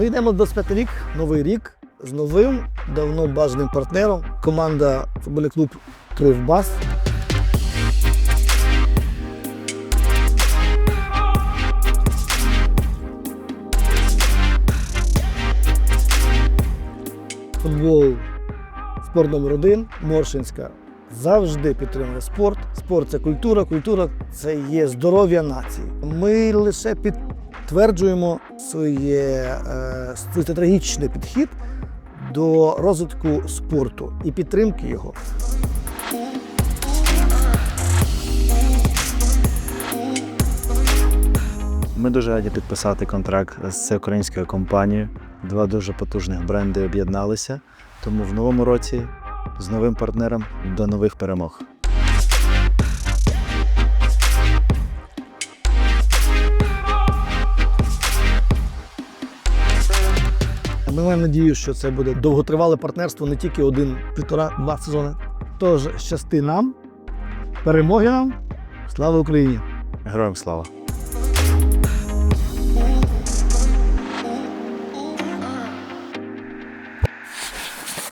Ми йдемо в 25 рік, новий рік з новим, давно бажаним партнером. Команда футбольний клуб Кривбас. Футбол спорт номер один, Моршинська завжди підтримує спорт. Спорт це культура, культура це є здоров'я нації. Ми лише підтверджуємо своє, е, стратегічний підхід до розвитку спорту і підтримки його. Ми дуже раді підписати контракт з українською компанією. Два дуже потужних бренди об'єдналися. Тому в новому році з новим партнером до нових перемог. Ми маємо надію, що це буде довготривале партнерство, не тільки один, півтора, два сезони. Тож щасти нам, перемоги нам, слава Україні! Героям слава!